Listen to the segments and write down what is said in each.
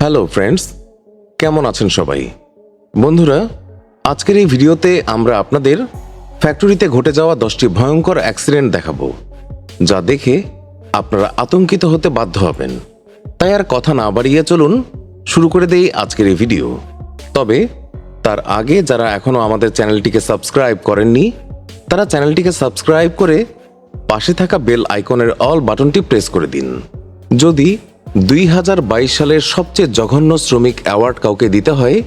Hello friends কেমন আছেন সবাই? বন্ধুরা, আজকের এই ভিডিওতে আমরা আপনাদের ফ্যাক্টরিতে ঘটে যাওয়া দশটি ভয়ঙ্কর অ্যাক্সিডেন্ট দেখাবো, যা দেখে আপনারা আতঙ্কিত হতে বাধ্য হবেন। তাই আর কথা না বাড়িয়ে চলুন শুরু করে দেই আজকের এই ভিডিও। তবে, তার আগে যারা এখনও আমাদের চ্যানেলটিকে সাবস্ক্রাইব করেননি, তারা চ্যানেলটিকে সাবস্ক্রাইব করে পাশে থাকা বেল আইকনের অল বাটনটি প্রেস করে দিন। যদি দুই হাজার বাইশ সালের সবচেয়ে জঘন্য শ্রমিক অ্যাওয়ার্ড কাউকে দিতে হয়,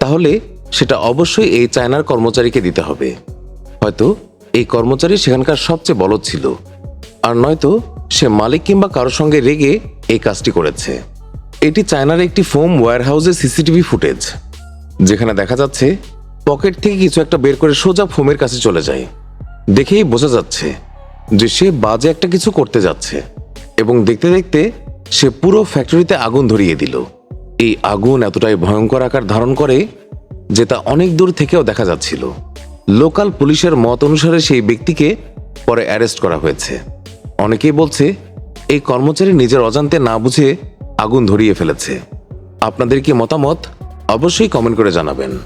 তাহলে সেটা অবশ্যই এই চায়নার কর্মচারীকে দিতে হবে। হয়তো এই কর্মচারী সেখানকার সবচেয়ে বলদ ছিল। আর নয়তো সে মালিক কিংবা কারোর সঙ্গে রেগে এই কাজটি করেছে। এটি চায়নার একটি ফোম ওয়্যারহাউসের সিসিটিভি ফুটেজ, যেখানে দেখা যাচ্ছে পকেট থেকে কিছু একটা বের করে সোজা ফোমের কাছে চলে যায়। দেখেই বোঝা যাচ্ছে যে সে বাজে একটা কিছু করতে যাচ্ছে এবং দেখতে দেখতে সে পুরো ফ্যাক্টরিতে আগুন ধরিয়ে দিল। এই আগুন এতটাই ভয়ঙ্কর আকার ধারণ করে যে তা অনেক দূর থেকেও দেখা যাচ্ছিল। লোকাল পুলিশের মত অনুসারে সেই ব্যক্তিকে পরে অ্যারেস্ট করা হয়েছে। অনেকেই বলছে, এই কর্মচারী নিজের অজান্তে না বুঝে আগুন ধরিয়ে ফেলেছে। আপনাদের কি মতামত? অবশ্যই কমেন্ট করে জানাবেন।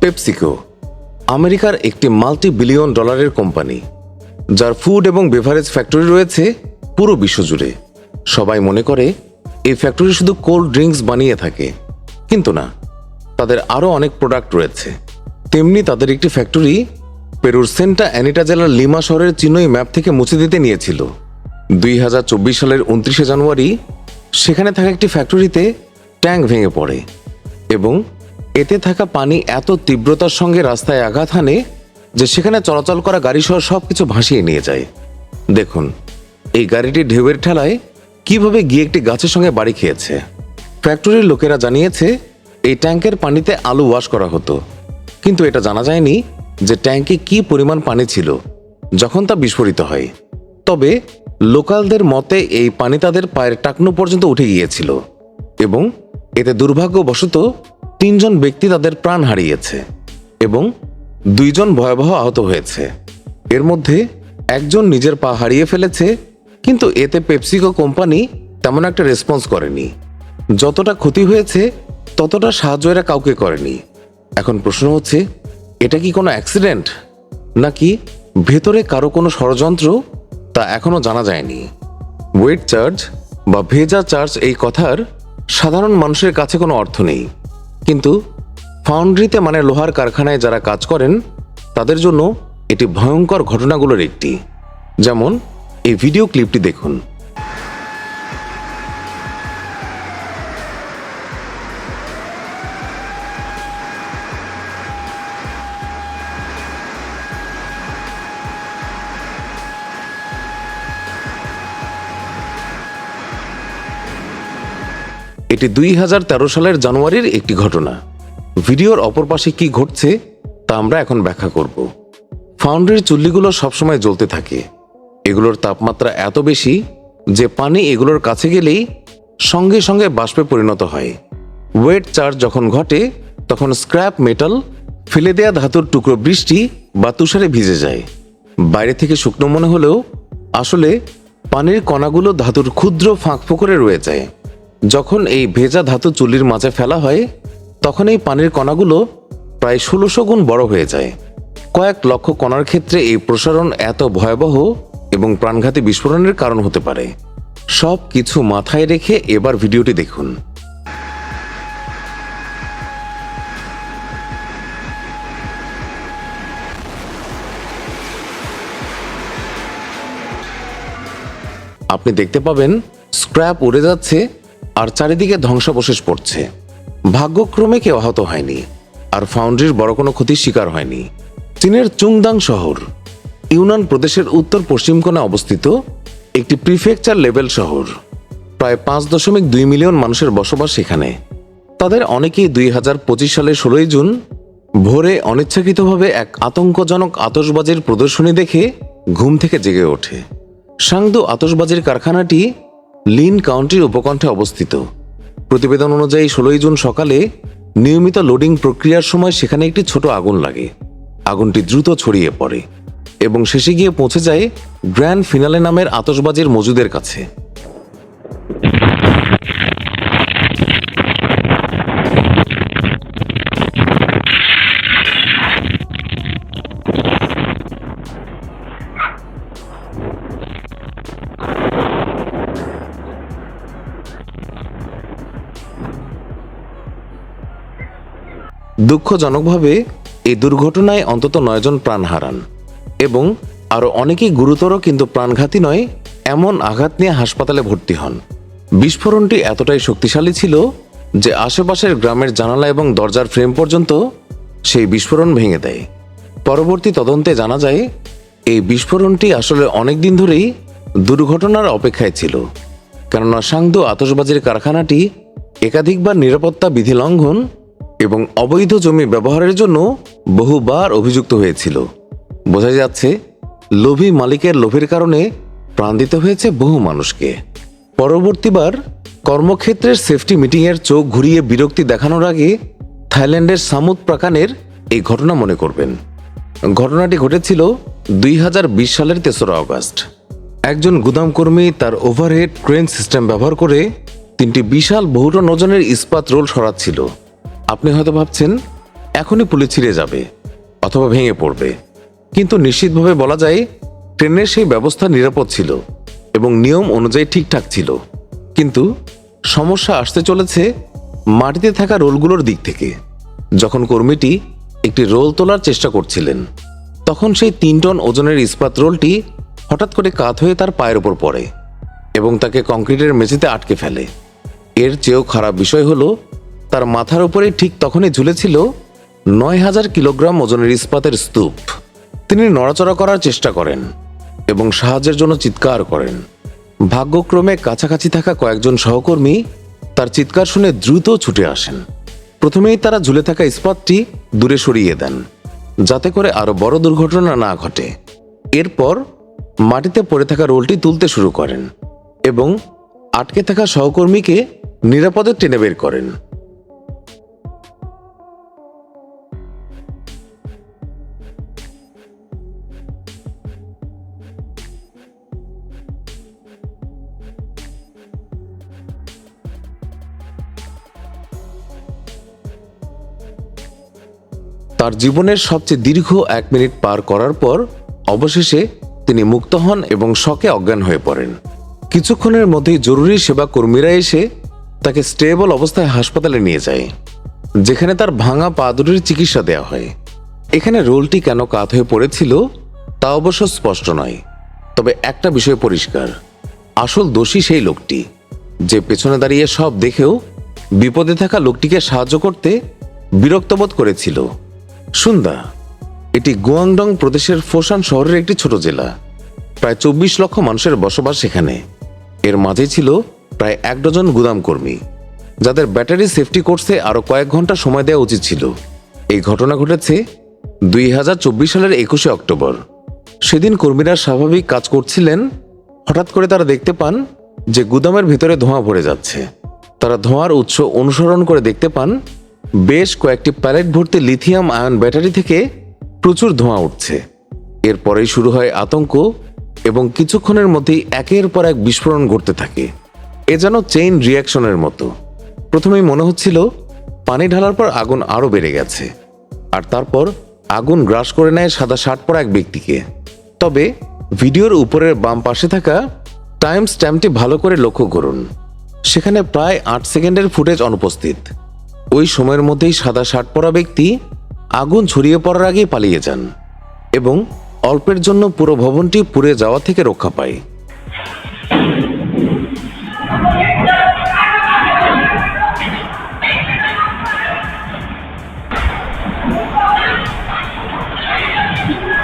পেপসিকো আমেরিকার একটি মাল্টি বিলিয়ন ডলারের কোম্পানি যার ফুড এবং বেভারেজ ফ্যাক্টরি রয়েছে পুরো বিশ্বজুড়ে সবাই মনে করে, এই ফ্যাক্টরি শুধু কোল্ড ড্রিঙ্কস বানিয়ে থাকে। কিন্তু না, তাদের আরও অনেক প্রোডাক্ট রয়েছে। তেমনি তাদের একটি ফ্যাক্টরি পেরুর সেন্টা অ্যানিটা জেলার লিমা শহরের চিনই ম্যাপ থেকে মুছে দিতে নিয়েছিল। দুই হাজার চব্বিশ সালের উনত্রিশে জানুয়ারি, সেখানে থাকা একটি ফ্যাক্টরিতে ট্যাঙ্ক ভেঙে পড়ে এবং এতে থাকা পানি এত তীব্রতার সঙ্গে রাস্তায় আঘাত হানে যে সেখানে চলাচল করা গাড়ি সহ সবকিছু ভাসিয়ে নিয়ে যায়। দেখুন, এই গাড়িটি ঢেউয়ের ঠেলায় কীভাবে গিয়ে একটি গাছের সঙ্গে বাড়ি খেয়েছে। ফ্যাক্টরির লোকেরা জানিয়েছে, এই ট্যাঙ্কের পানিতে আলু ওয়াশ করা হতো। কিন্তু এটা জানা যায়নি যে ট্যাঙ্কে কি পরিমাণ পানি ছিল, যখন তা বিস্ফোরিত হয়। তবে লোকালদের মতে এই পানি তাদের পায়ের টাকনু পর্যন্ত উঠে গিয়েছিল এবং এতে দুর্ভাগ্যবশত তিনজন ব্যক্তি তাদের প্রাণ হারিয়েছে এবং দুইজন ভয়াবহ আহত হয়েছে। এর মধ্যে একজন নিজের পা হারিয়ে ফেলেছে, কিন্তু এতে পেপসিকো কোম্পানি তেমন একটা রেসপন্স করেনি। যতটা ক্ষতি হয়েছে, ততটা সাহায্য এরা কাউকে করেনি। এখন প্রশ্ন হচ্ছে, এটা কি কোনো অ্যাক্সিডেন্ট? নাকি ভেতরে কারও কোনো ষড়যন্ত্র? তা এখনও জানা যায়নি। ওয়েট চার্জ বা ভেজা চার্জ এই কথার সাধারণ মানুষের কাছে কোনো অর্থ নেই। কিন্তু ফাউন্ড্রিতে মানে লোহার কারখানায় যারা কাজ করেন, তাদের জন্য এটি ভয়ঙ্কর ঘটনাগুলোর একটি। যেমন, এই ভিডিও ক্লিপটি দেখুন। এটি দুই হাজার তেরো সালের জানুয়ারির একটি ঘটনা। ভিডিওর অপর পাশে কি ঘটছে, তা আমরা এখন ব্যাখ্যা করব। ফাউন্ড্রির চুল্লিগুলো সবসময় জ্বলতে থাকে। এগুলোর তাপমাত্রা এত বেশি যে পানি এগুলোর কাছে গেলেই সঙ্গে সঙ্গে বাষ্পে পরিণত হয়। ওয়েট চার্জ যখন ঘটে, তখন স্ক্র্যাপ মেটাল ফেলে দেয়া ধাতুর টুকরো বৃষ্টি বা তুষারে ভিজে যায়। বাইরে থেকে শুকনো মনে হলেও আসলে পানির কণাগুলো ধাতুর ক্ষুদ্র ফাঁক ফোকরে রয়ে যায়। যখন এই ভেজা ধাতু চুল্লির মাঝে ফেলা হয় তখন এই পানির কণাগুলো প্রায় ষোলোশো গুণ বড় হয়ে যায়। কয়েক লক্ষ কণার ক্ষেত্রে এই প্রসারণ এত ভয়াবহ এবং প্রাণঘাতী বিস্ফোরণের কারণ হতে পারে। সব কিছু মাথায় রেখে এবার ভিডিওটি দেখুন। আপনি দেখতে পাবেন, স্ক্র্যাপ উড়ে যাচ্ছে আর চারিদিকে ধ্বংসাবশেষ পড়ছে। ভাগ্যক্রমে কেউ আহত হয়নি, আর ফাউন্ড্রির বড় কোনো ক্ষতির শিকার হয়নি। চীনের চুংদাং শহর, ইউনান প্রদেশের উত্তর পশ্চিম কোণে অবস্থিত একটি প্রিফেকচার লেভেল শহর। প্রায় পাঁচ দশমিক দুই মিলিয়ন মানুষের বসবাস সেখানে তাদের অনেকেই দুই হাজার পঁচিশ সালের ষোলোই জুন ভোরে অনিচ্ছাকৃতভাবে এক আতঙ্কজনক আতসবাজির প্রদর্শনী দেখে ঘুম থেকে জেগে ওঠে। সাংদু আতসবাজির কারখানাটি লিন কাউন্টির উপকণ্ঠে অবস্থিত। প্রতিবেদন অনুযায়ী ষোলোই জুন সকালে নিয়মিত লোডিং প্রক্রিয়ার সময় সেখানে একটি ছোট আগুন লাগে। আগুনটি দ্রুত ছড়িয়ে পড়ে এবং শেষে গিয়ে পৌঁছে যায় গ্র্যান্ড ফিনালে নামের আতসবাজির মজুদের কাছে। দুঃখজনকভাবে, এই দুর্ঘটনায় অন্তত নয়জন প্রাণ হারান এবং আরও অনেকেই গুরুতর কিন্তু প্রাণঘাতী নয়, এমন আঘাত নিয়ে হাসপাতালে ভর্তি হন। বিস্ফোরণটি এতটাই শক্তিশালী ছিল যে আশেপাশের গ্রামের জানালা এবং দরজার ফ্রেম পর্যন্ত সেই বিস্ফোরণ ভেঙে দেয়। পরবর্তী তদন্তে জানা যায়, এই বিস্ফোরণটি আসলে অনেক দিন ধরেই দুর্ঘটনার অপেক্ষায় ছিল। কেননা সাংদু আতসবাজির কারখানাটি একাধিকবার নিরাপত্তা বিধি লঙ্ঘন এবং অবৈধ জমি ব্যবহারের জন্য বহুবার অভিযুক্ত হয়েছিল। বোঝা যাচ্ছে, লোভী মালিকের লোভের কারণে প্রাণ দিতে হয়েছে বহু মানুষকে। পরবর্তীবার কর্মক্ষেত্রের সেফটি মিটিংয়ের চোখ ঘুরিয়ে বিরক্তি দেখানোর আগে থাইল্যান্ডের সামুদ প্রাকানের এই ঘটনা মনে করবেন। ঘটনাটি ঘটেছিল দুই হাজার বিশ সালের তেসরা আগস্ট। একজন গুদামকর্মী তার ওভারহেড ক্রেন সিস্টেম ব্যবহার করে তিনটি বিশাল বহুটন ওজনের ইস্পাত রোল সরাচ্ছিল। আপনি হয়তো ভাবছেন, এখনই পুলি ছিঁড়ে যাবে অথবা ভেঙে পড়বে। কিন্তু নিশ্চিতভাবে বলা যায়, ট্রেনের সেই ব্যবস্থা নিরাপদ ছিল এবং নিয়ম অনুযায়ী ঠিকঠাক ছিল। কিন্তু সমস্যা আসতে চলেছে মাটিতে থাকা রোলগুলোর দিক থেকে। যখন কর্মীটি একটি রোল তোলার চেষ্টা করছিলেন, তখন সেই তিন টন ওজনের ইস্পাত রোলটি হঠাৎ করে কাত হয়ে তার পায়ের ওপর পড়ে এবং তাকে কংক্রিটের মেঝেতে আটকে ফেলে। এর চেয়েও খারাপ বিষয় হলো তার মাথার উপরে ঠিক তখনই ঝুলেছিল নয় হাজার কিলোগ্রাম ওজনের ইস্পাতের স্তূপ। তিনি নড়াচড়া করার চেষ্টা করেন এবং সাহায্যের জন্য চিৎকার করেন। ভাগ্যক্রমে কাছাকাছি থাকা কয়েকজন সহকর্মী তার চিৎকার শুনে দ্রুত ছুটে আসেন। প্রথমেই তারা ঝুলে থাকা ইস্পাতটি দূরে সরিয়ে দেন, যাতে করে আরও বড় দুর্ঘটনা না ঘটে। এরপর মাটিতে পড়ে থাকা রোলটি তুলতে শুরু করেন এবং আটকে থাকা সহকর্মীকে নিরাপদে টেনে বের করেন। তার জীবনের সবচেয়ে দীর্ঘ এক মিনিট পার করার পর অবশেষে তিনি মুক্ত হন এবং শকে অজ্ঞান হয়ে পড়েন। কিছুক্ষণের মধ্যেই জরুরি সেবা কর্মীরা এসে তাকে স্টেবল অবস্থায় হাসপাতালে নিয়ে যায়, যেখানে তার ভাঙা পা দুটির চিকিৎসা দেওয়া হয়। এখানে রোলটি কেন কাত হয়ে পড়েছিল তা অবশ্য স্পষ্ট নয়, তবে একটা বিষয় পরিষ্কার। আসল দোষী সেই লোকটি, যে পেছনে দাঁড়িয়ে সব দেখেও বিপদে থাকা লোকটিকে সাহায্য করতে বিরক্তবোধ করেছিল। সুন্দা এটি গুয়াংডং প্রদেশের ফোসান শহরের একটি ছোট জেলা। প্রায় চব্বিশ লক্ষ মানুষের বসবাস সেখানে এর মাঝে ছিল প্রায় এক ডজন গুদাম কর্মী। যাদের ব্যাটারি সেফটি কোর্সে আরও কয়েক ঘণ্টা সময় দেওয়া উচিত ছিল। এই ঘটনা ঘটেছে দুই হাজার চব্বিশ সালের একুশে অক্টোবর। সেদিন কর্মীরা স্বাভাবিক কাজ করছিলেন। হঠাৎ করে তারা দেখতে পান যে গুদামের ভিতরে ধোঁয়া ভরে যাচ্ছে। তারা ধোঁয়ার উৎস অনুসরণ করে দেখতে পান বেশ কয়েকটি প্যালেট ভর্তি লিথিয়াম আয়ন ব্যাটারি থেকে প্রচুর ধোঁয়া উঠছে। এরপরেই শুরু হয় আতঙ্ক এবং কিছুক্ষণের মধ্যেই একের পর এক বিস্ফোরণ ঘটতে থাকে। এ যেন চেইন রিয়াকশনের মতো। প্রথমেই মনে হচ্ছিল পানি ঢালার পর আগুন আরও বেড়ে গেছে। আর তারপর আগুন গ্রাস করে নেয় সাদা শার্ট পরা এক ব্যক্তিকে। তবে ভিডিওর উপরের বাম পাশে থাকা টাইম স্ট্যাম্পটি ভালো করে লক্ষ্য করুন। সেখানে প্রায় আট সেকেন্ডের ফুটেজ অনুপস্থিত। ওই সময়ের মধ্যেই সাদা শার্ট পরা ব্যক্তি আগুন ছড়িয়ে পড়ার আগেই পালিয়ে যান এবং অল্পের জন্য পুরো ভবনটি পুড়ে যাওয়া থেকে রক্ষা পায়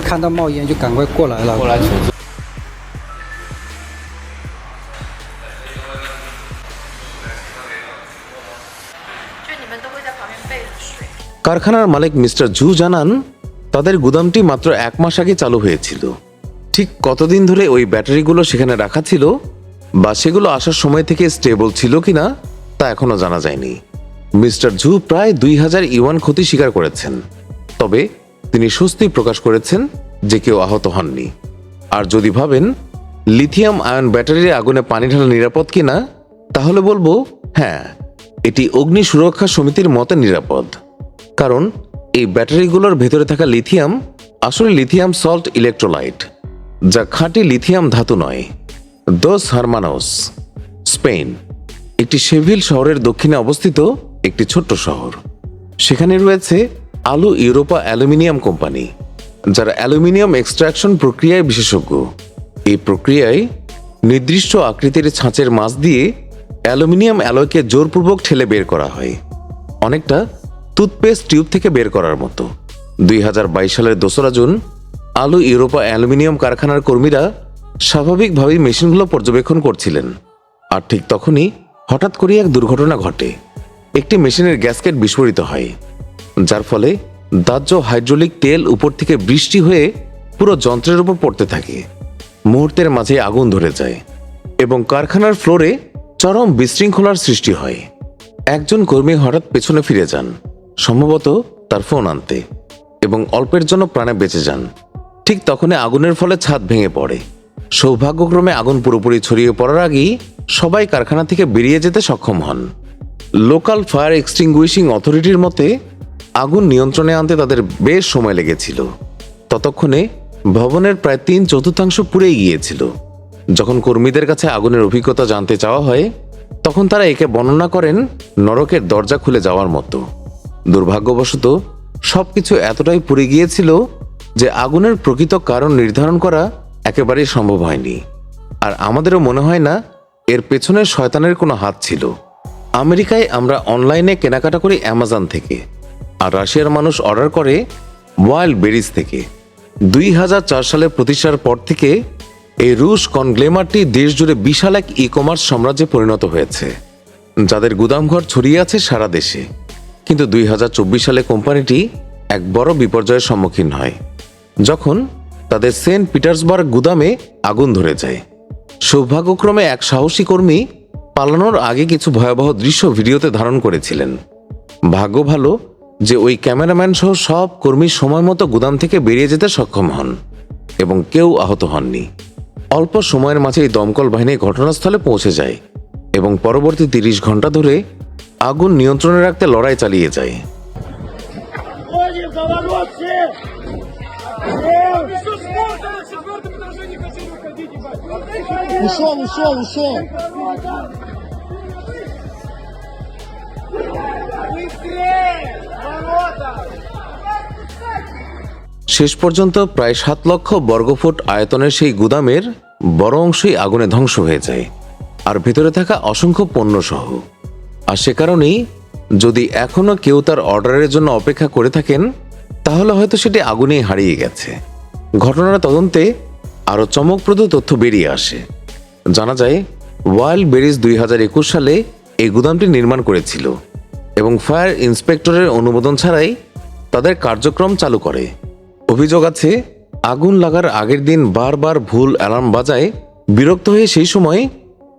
看到冒烟就赶快过来了。过来求助。 কারখানার মালিক মিস্টার জু জানান, তাদের গুদামটি মাত্র এক মাস আগে চালু হয়েছিল। ঠিক কতদিন ধরে ওই ব্যাটারিগুলো সেখানে রাখা ছিল বা সেগুলো আসার সময় থেকে স্টেবল ছিল কিনা, তা এখনও জানা যায়নি। মিস্টার জু প্রায় দুই হাজার ইউয়ান ক্ষতি স্বীকার করেছেন। তবে তিনি স্বস্তি প্রকাশ করেছেন যে কেউ আহত হননি। আর যদি ভাবেন, লিথিয়াম আয়ন ব্যাটারির আগুনে পানি ঢালা নিরাপদ কিনা, তাহলে বলব হ্যাঁ এটি অগ্নি সুরক্ষা সমিতির মতে নিরাপদ। কারণ এই ব্যাটারিগুলোর ভেতরে থাকা লিথিয়াম আসলে লিথিয়াম সল্ট ইলেকট্রোলাইট, যা খাঁটি লিথিয়াম ধাতু নয়। দোস হারমানোস, স্পেন, একটি সেভিল শহরের দক্ষিণে অবস্থিত একটি ছোট্ট শহর। সেখানে রয়েছে আলু ইউরোপা অ্যালুমিনিয়াম কোম্পানি, যারা অ্যালুমিনিয়াম এক্সট্রাকশন প্রক্রিয়ায় বিশেষজ্ঞ। এই প্রক্রিয়ায় নির্দিষ্ট আকৃতির ছাঁচের মাছ দিয়ে অ্যালুমিনিয়াম অ্যালয়কে জোরপূর্বক ঠেলে বের করা হয়। অনেকটা টুথপেস্ট টিউব থেকে বের করার মতো। দুই হাজার বাইশ সালের দোসরা জুন, আলু, ইউরোপা অ্যালুমিনিয়াম কারখানার কর্মীরা স্বাভাবিকভাবেই মেশিনগুলো পর্যবেক্ষণ করছিলেন। আর ঠিক তখনই হঠাৎ করে এক দুর্ঘটনা ঘটে। একটি মেশিনের গ্যাসকেট বিস্ফোরিত হয়, যার ফলে দাহ্য হাইড্রোলিক তেল উপর থেকে বৃষ্টি হয়ে পুরো যন্ত্রের উপর পড়তে থাকে। মুহূর্তের মাঝে আগুন ধরে যায় এবং কারখানার ফ্লোরে চরম বিশৃঙ্খলার সৃষ্টি হয়। একজন কর্মী হঠাৎ পেছনে ফিরে যান। সম্ভবত তার ফোন আনতে এবং অল্পের জন্য প্রাণে বেঁচে যান। ঠিক তখনই আগুনের ফলে ছাদ ভেঙে পড়ে। সৌভাগ্যক্রমে আগুন পুরোপুরি ছড়িয়ে পড়ার আগেই সবাই কারখানা থেকে বেরিয়ে যেতে সক্ষম হন। লোকাল ফায়ার এক্সটিংগুইশিং অথরিটির মতে, আগুন নিয়ন্ত্রণে আনতে তাদের বেশ সময় লেগেছিল। ততক্ষণে ভবনের প্রায় তিন চতুর্থাংশ পুড়েই গিয়েছিল। যখন কর্মীদের কাছে আগুনের অভিজ্ঞতা জানতে চাওয়া হয়, তখন তারা একে বর্ণনা করেন, নরকের দরজা খুলে যাওয়ার মতো। দুর্ভাগ্যবশত, সবকিছু এতটাই পুড়ে গিয়েছিল যে আগুনের প্রকৃত কারণ নির্ধারণ করা একেবারেই সম্ভব হয়নি। আর আমাদেরও মনে হয় না, এর পেছনে শয়তানের কোনো হাত ছিল। আমেরিকায় আমরা অনলাইনে কেনাকাটা করি অ্যামাজন থেকে, আর রাশিয়ার মানুষ অর্ডার করে ওয়াইল্ড বেরিজ থেকে। দুই হাজার চার সালে প্রতিষ্ঠার পর থেকে এই রুশ কনগ্লেমারটি দেশ জুড়ে বিশাল এক ই কমার্স সাম্রাজ্যে পরিণত হয়েছে, যাদের গুদামঘর ছড়িয়ে আছে সারা দেশে। কিন্তু দুই হাজার চব্বিশ সালে কোম্পানিটি এক বড় বিপর্যয়ের সম্মুখীন হয়, যখন তাদের সেন্ট পিটার্সবার্গ গুদামে আগুন ধরে যায়। সৌভাগ্যক্রমে এক সাহসী কর্মী পালানোর আগে কিছু ভয়াবহ দৃশ্য ভিডিওতে ধারণ করেছিলেন। ভাগ্য ভালো যে ওই ক্যামেরাম্যান সহ সব কর্মী সময় মতো গুদাম থেকে বেরিয়ে যেতে সক্ষম হন এবং কেউ আহত হননি। অল্প সময়ের মাঝেই দমকল বাহিনী ঘটনাস্থলে পৌঁছে যায় এবং পরবর্তী তিরিশ ঘণ্টা ধরে আগুন নিয়ন্ত্রণে রাখতে লড়াই চালিয়ে যায়। শেষ পর্যন্ত প্রায় সাত লক্ষ বর্গফুট আয়তনের সেই গুদামের বড় অংশই আগুনে ধ্বংস হয়ে যায়। আর ভিতরে থাকা অসংখ্য পণ্য সহ আর সে কারণেই যদি এখনও কেউ তার অর্ডারের জন্য অপেক্ষা করে থাকেন, তাহলে হয়তো সেটি আগুনেই হারিয়ে গেছে। ঘটনার তদন্তে আরও চমকপ্রদ তথ্য বেরিয়ে আসে। জানা যায়, ওয়াইল্ড বেরিজ দুই হাজার একুশ সালে এই গুদামটি নির্মাণ করেছিল এবং ফায়ার ইন্সপেক্টরের অনুমোদন ছাড়াই তাদের কার্যক্রম চালু করে। অভিযোগ আছে, আগুন লাগার আগের দিন বারবার ভুল অ্যালার্ম বাজায় বিরক্ত হয়ে সেই সময়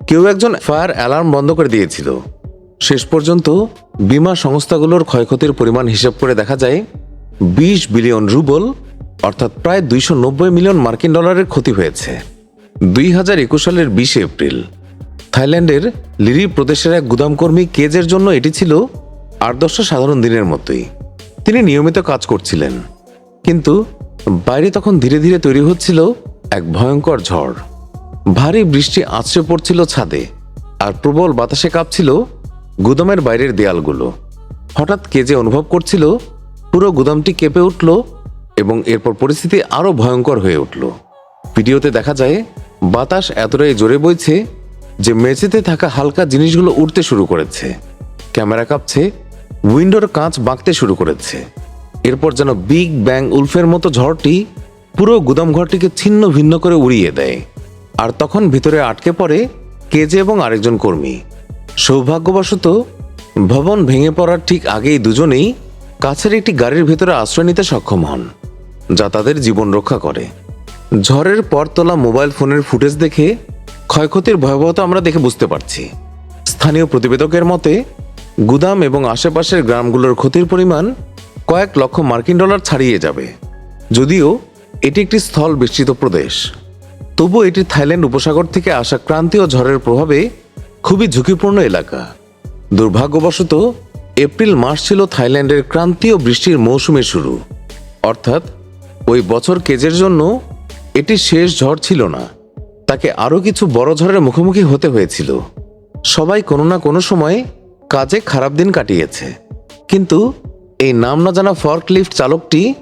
কেউ একজন ফায়ার অ্যালার্ম বন্ধ করে দিয়েছিল। শেষ পর্যন্ত বিমা সংস্থাগুলোর ক্ষয়ক্ষতির পরিমাণ হিসাব করে দেখা যায়, বিশ বিলিয়ন রুবল, অর্থাৎ প্রায় দুইশো নব্বই মিলিয়ন মার্কিন ডলারের ক্ষতি হয়েছে। দুই হাজার একুশ সালের বিশে এপ্রিল, থাইল্যান্ডের লিরি প্রদেশের এক গুদামকর্মী কেজের জন্য এটি ছিল আট দশটা সাধারণ দিনের মতোই। তিনি নিয়মিত কাজ করছিলেন। কিন্তু বাইরে তখন ধীরে ধীরে তৈরি হচ্ছিল এক ভয়ঙ্কর ঝড়। ভারী বৃষ্টি আছড়ে পড়ছিল ছাদে, আর প্রবল বাতাসে কাঁপছিল গুদামের বাইরের দেয়ালগুলো। হঠাৎ কেজে অনুভব করছিল, পুরো গুদামটি কেঁপে উঠল এবং এরপর পরিস্থিতি আরও ভয়ঙ্কর হয়ে উঠল। ভিডিওতে দেখা যায়, বাতাস এতটাই জোরে বইছে যে মেঝেতে থাকা হালকা জিনিসগুলো উঠতে শুরু করেছে। ক্যামেরা কাঁপছে, উইন্ডোর কাঁচ বাঁকতে শুরু করেছে। এরপর যেন বিগ ব্যাং উলফের মতো ঝড়টি পুরো গুদামঘরটিকে ছিন্ন ভিন্ন করে উড়িয়ে দেয়। আর তখন ভিতরে আটকে পড়ে কেজে এবং আরেকজন কর্মী। সৌভাগ্যবশত, ভবন ভেঙে পড়ার ঠিক আগেই দুজনেই কাছের একটি গাড়ির ভেতরে আশ্রয় নিতে সক্ষম হন, যা তাদের জীবন রক্ষা করে। ঝড়ের পর তোলা মোবাইল ফোনের ফুটেজ দেখে ক্ষয়ক্ষতির ভয়াবহতা আমরা দেখে বুঝতে পারছি। স্থানীয় প্রতিবেদকের মতে, গুদাম এবং আশেপাশের গ্রামগুলোর ক্ষতির পরিমাণ কয়েক লক্ষ মার্কিন ডলার ছাড়িয়ে যাবে। যদিও, এটি একটি স্থল বিস্তৃত প্রদেশ। তবু এটি থাইল্যান্ড উপসাগর থেকে আসা ক্রান্তীয় ঝড়ের প্রভাবে খুবই ঝুঁকিপূর্ণ এলাকা। দুর্ভাগ্যবশত, এপ্রিল মাস ছিল থাইল্যান্ডের ক্রান্তীয় বৃষ্টির মৌসুমের শুরু। অর্থাৎ, ওই বছর কেজের জন্য এটি শেষ ঝড় ছিল না। তাকে আরও কিছু বড় ঝড়ের মুখোমুখি হতে হয়েছিল। সবাই কোনো না কোনো সময় কাজে খারাপ দিন কাটিয়েছে। কিন্তু, এই নাম না জানা ফর্ক লিফট চালকটি,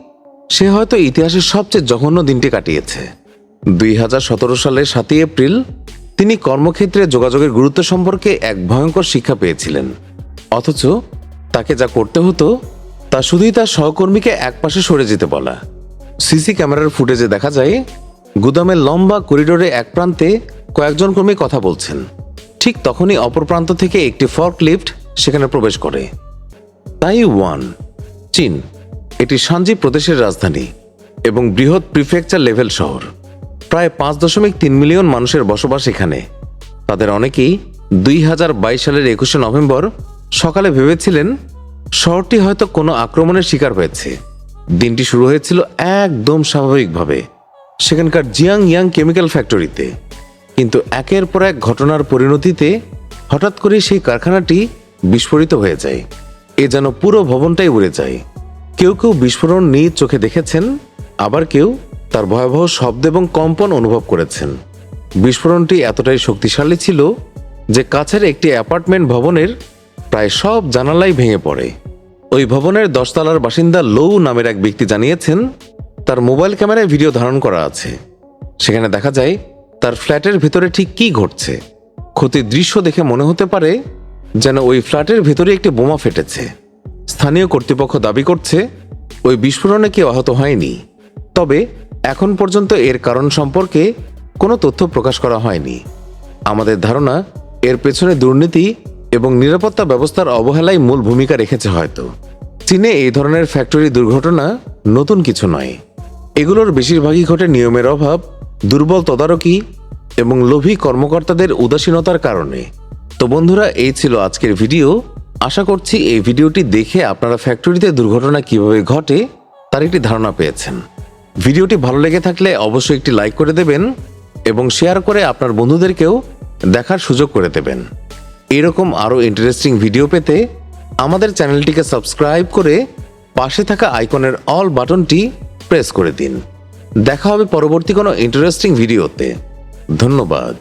সে হয়তো ইতিহাসের সবচেয়ে জঘন্য দিনটি কাটিয়েছে। দুই হাজার সতেরো সালের সাতই এপ্রিল তিনি কর্মক্ষেত্রে যোগাযোগের গুরুত্ব সম্পর্কে এক ভয়ঙ্কর শিক্ষা পেয়েছিলেন। অথচ তাকে যা করতে হতো, তা শুধুই তার সহকর্মীকে একপাশে সরে যেতে বলা। সিসি ক্যামেরার ফুটেজে দেখা যায়, গুদামের লম্বা করিডোরে এক প্রান্তে কয়েকজন কর্মী কথা বলছেন। ঠিক তখনই অপর প্রান্ত থেকে একটি ফর্ক লিফট সেখানে প্রবেশ করে। তাই ওয়ান চীন, এটি সানজি প্রদেশের রাজধানী এবং বৃহৎ প্রিফেকচার লেভেল শহর। প্রায় পাঁচ দশমিক তিন মিলিয়ন মানুষের বসবাস এখানে। তাদের অনেকেই দুই হাজার বাইশ সালের একুশে নভেম্বর সকালে ভেবেছিলেন শহরটি হয়তো কোনো আক্রমণের শিকার হয়েছে। দিনটি শুরু হয়েছিল একদম স্বাভাবিকভাবে, সেখানকার জিয়াং ইয়াং কেমিক্যাল ফ্যাক্টরিতে। কিন্তু একের পর এক ঘটনার পরিণতিতে হঠাৎ করে সেই কারখানাটি বিস্ফোরিত হয়ে যায়। এ যেন পুরো ভবনটাই উড়ে যায়। কেউ কেউ বিস্ফোরণ নিয়ে চোখে দেখেছেন, আবার কেউ তার ভয়াবহ শব্দ এবং কম্পন অনুভব করেছেন। বিস্ফোরণটি এতটাই শক্তিশালী ছিল যে কাছের একটি অ্যাপার্টমেন্ট ভবনের প্রায় সব জানালাই ভেঙে পড়ে। ওই ভবনের দশতলার বাসিন্দা লৌ নামের এক ব্যক্তি জানিয়েছেন, তার মোবাইল ক্যামেরায় ভিডিও ধারণ করা আছে। সেখানে দেখা যায়, তার ফ্ল্যাটের ভিতরে ঠিক কী ঘটছে। ক্ষতির দৃশ্য দেখে মনে হতে পারে যেন ওই ফ্ল্যাটের ভেতরে একটি বোমা ফেটেছে। স্থানীয় কর্তৃপক্ষ দাবি করছে, ওই বিস্ফোরণে কেউ আহত হয়নি। তবে এখন পর্যন্ত এর কারণ সম্পর্কে কোনো তথ্য প্রকাশ করা হয়নি। আমাদের ধারণা, এর পেছনে দুর্নীতি এবং নিরাপত্তা ব্যবস্থার অবহেলাই মূল ভূমিকা রেখেছে হয়তো। চীনে এই ধরনের ফ্যাক্টরি দুর্ঘটনা নতুন কিছু নয়। এগুলোর বেশিরভাগই ঘটে নিয়মের অভাব, দুর্বল তদারকি এবং লোভী কর্মকর্তাদের উদাসীনতার কারণে। তো বন্ধুরা, এই ছিল আজকের ভিডিও। আশা করছি এই ভিডিওটি দেখে আপনারা ফ্যাক্টরিতে দুর্ঘটনা কীভাবে ঘটে, তার একটি ধারণা পেয়েছেন। ভিডিওটি ভালো লেগে থাকলে অবশ্যই একটি লাইক করে দেবেন এবং শেয়ার করে আপনার বন্ধুদেরকেও দেখার সুযোগ করে দেবেন। এরকম আরও ইন্টারেস্টিং ভিডিও পেতে আমাদের চ্যানেলটিকে সাবস্ক্রাইব করে পাশে থাকা আইকনের অল বাটনটি প্রেস করে দিন। দেখা হবে পরবর্তী কোনো ইন্টারেস্টিং ভিডিওতে ধন্যবাদ।